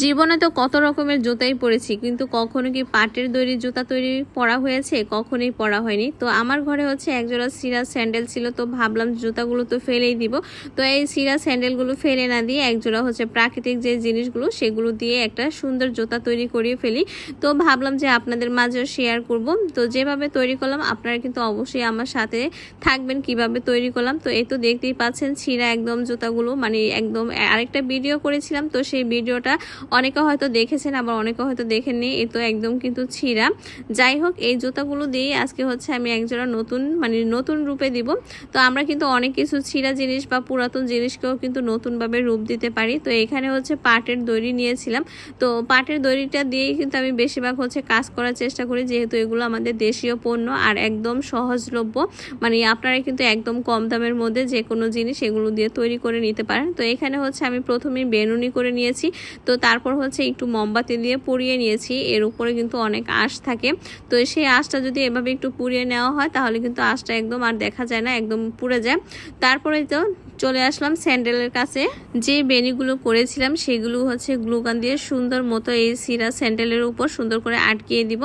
জীবনে তো কত রকমের জুতাই পরেছি, কিন্তু কখনো কি পাটের তৈরি জুতা তৈরি পরা হয়েছে? কখনোই পরা হয়নি। তো আমার ঘরে হচ্ছে একজোড়া সিরা স্যান্ডেল ছিল, তো ভাবলাম জুতাগুলো তো ফেলেই দিব। তো এই সিরা স্যান্ডেলগুলো ফেলে না দিয়ে একজোড়া হচ্ছে প্রাকৃতিক যে জিনিসগুলো, সেগুলো দিয়ে একটা সুন্দর জুতা তৈরি করিয়ে ফেলি। তো ভাবলাম যে আপনাদের মাঝেও শেয়ার করব। তো যেভাবে তৈরি করলাম, আপনারা কিন্তু অবশ্যই আমার সাথে থাকবেন কীভাবে তৈরি করলাম। তো এই তো দেখতেই পাচ্ছেন ছিঁড়া একদম জুতাগুলো মানে একদম আরেকটা ভিডিও করেছিলাম, তো সেই ভিডিওটা অনেকে হয়তো দেখেছেন, আবার অনেকে হয়তো দেখেননি, এ তো একদম কিন্তু ছিঁড়া। যাই হোক, এই জুতাগুলো দিয়েই আজকে হচ্ছে আমি একজোড়া নতুন মানে নতুন রূপে দিব। তো আমরা কিন্তু অনেক কিছু ছিঁড়া জিনিস বা পুরাতন জিনিসকেও কিন্তু নতুনভাবে রূপ দিতে পারি। তো এখানে হচ্ছে পাটের দড়ি নিয়েছিলাম। তো পাটের দড়িটা দিয়েই কিন্তু আমি বেশিরভাগ হচ্ছে কাজ করার চেষ্টা করি, যেহেতু এগুলো আমাদের দেশীয় পণ্য আর একদম সহজলভ্য। মানে আপনারা কিন্তু একদম কম দামের মধ্যে যে কোনো জিনিস এগুলো দিয়ে তৈরি করে নিতে পারেন। তো এখানে হচ্ছে আমি প্রথমেই বেনুনি করে নিয়েছি। তো তারপর হচ্ছে একটু মোমবাতি দিয়ে পুড়িয়ে নিয়েছি। এর উপরে কিন্তু অনেক আঁশ থাকে। তো সেই আঁশটা যদি এভাবে একটু পুড়িয়ে নেওয়া হয়, তাহলে কিন্তু আঁশটা একদম আর দেখা যায় না, একদম পুড়ে যায়। তারপরে তো চলে আসলাম স্যান্ডেলের কাছে। যে বেনিগুলো করেছিলাম, সেগুলো হচ্ছে গ্লুগান দিয়ে সুন্দর মতো এই সিরা স্যান্ডেলের উপর সুন্দর করে আটকিয়ে দিব।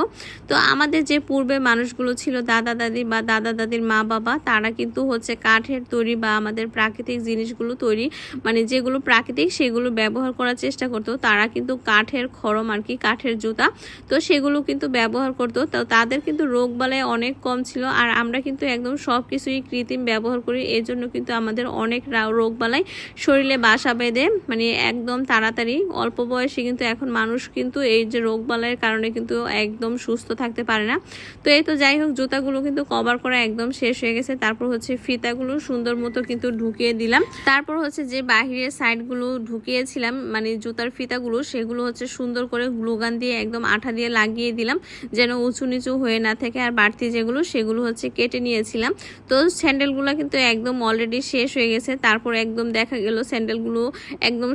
তো আমাদের যে পূর্বে মানুষগুলো ছিল, দাদা দাদি বা দাদা দাদির মা বাবা, তারা কিন্তু হচ্ছে কাঠের তৈরি বা আমাদের প্রাকৃতিক জিনিসগুলো তৈরি মানে যেগুলো প্রাকৃতিক সেগুলো ব্যবহার করার চেষ্টা করতো, তারা কিন্তু কাঠের খরম আর কি, কাঠের জুতা। তো সেগুলো কিন্তু ব্যবহার করতো। তো তাদের কিন্তু রোগ বালায় অনেক কম ছিল আর আমরা কিন্তু একদম সব কিছুই কৃত্রিম ব্যবহার করি। এই জন্য কিন্তু আমাদের অনেক রোগ বালাই শরীরে বাসা বেঁধে মানে একদম তাড়াতাড়ি, অল্প বয়সে কিন্তু এখন মানুষ কিন্তু এই যে রোগ বালাইয়ের কারণে কিন্তু একদম সুস্থ থাকতে পারে না। তো এই তো যাই হোক, জুতাগুলো কিন্তু কভার করা একদম শেষ হয়ে গেছে। তারপর হচ্ছে ফিতাগুলো সুন্দর মতো কিন্তু ঢুকিয়ে দিলাম। তারপর হচ্ছে যে বাহিরের সাইডগুলো ঢুকিয়েছিলাম মানে জুতার ফিতাগুলো সেগুলো হচ্ছে সুন্দর করে গ্লুগান দিয়ে একদম আঠা দিয়ে লাগিয়ে দিলাম, যেন উঁচু নিচু হয়ে না থাকে। আর বাড়তি যেগুলো, সেগুলো হচ্ছে কেটে নিয়েছিলাম। তো স্যান্ডেলগুলো কিন্তু একদম অলরেডি শেষ হয়ে গেছে। তারপর একদম দেখা গেল স্যান্ডেলগুলো একদম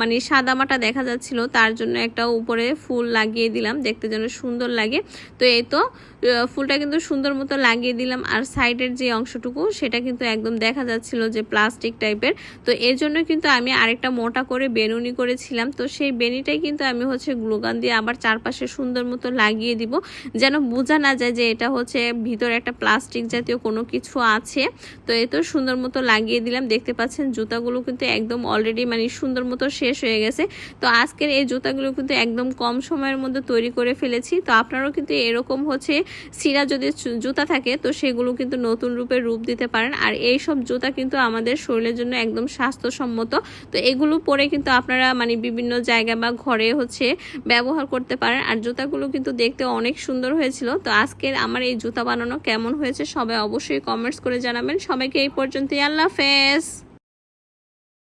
মানে সাদামাটা দেখা যাচ্ছিল। তার জন্য একটা উপরে ফুল লাগিয়ে দিলাম, দেখতে যেন সুন্দর লাগে। তো এই তো ফুলটা কিন্তু সুন্দর মতো লাগিয়ে দিলাম। আর সাইডের যে অংশটুকু, সেটা কিন্তু একদম দেখা যাচ্ছিল যে প্লাস্টিক টাইপের। তো এর জন্য কিন্তু আমি আরেকটা মোটা করে বেনুনি করেছিলাম। তো সেই বেনিটাই কিন্তু আমি হচ্ছে গ্লুগান দিয়ে আবার চারপাশে সুন্দর মতো লাগিয়ে দিব। যেন বোঝা না যায় যে এটা হচ্ছে ভিতরে একটা প্লাস্টিক জাতীয় কোনো কিছু আছে। তো এই তো সুন্দর মতো লাগিয়ে দিলাম। দেখতে পাচ্ছেন জুতাগুলো কিন্তু একদম অলরেডি মানে সুন্দর মতো শেষ হয়ে গেছে। তো আজকের এই জুতাগুলো কিন্তু একদম কম সময়ের মধ্যে তৈরি করে ফেলেছি। তো আপনারাও কিন্তু এরকম হচ্ছে সিরা যদি জুতা থাকে তো সেগুলো কিন্তু নতুন রূপে রূপ দিতে পারেন। আর এই সব জুতা কিন্তু আমাদের শরীরের জন্য একদম স্বাস্থ্যসম্মত। তো এগুলো পরে কিন্তু আপনারা মানে বিভিন্ন জায়গা বা ঘরে হচ্ছে ব্যবহার করতে পারেন। আর জুতাগুলো কিন্তু দেখতে অনেক সুন্দর হয়েছিল। তো আজকের আমার এই জুতা বানানো কেমন হয়েছে সবাই অবশ্যই কমেন্টস করে জানাবেন। সবাইকে এই পর্যন্তই। আল্লাহ হাফেজ।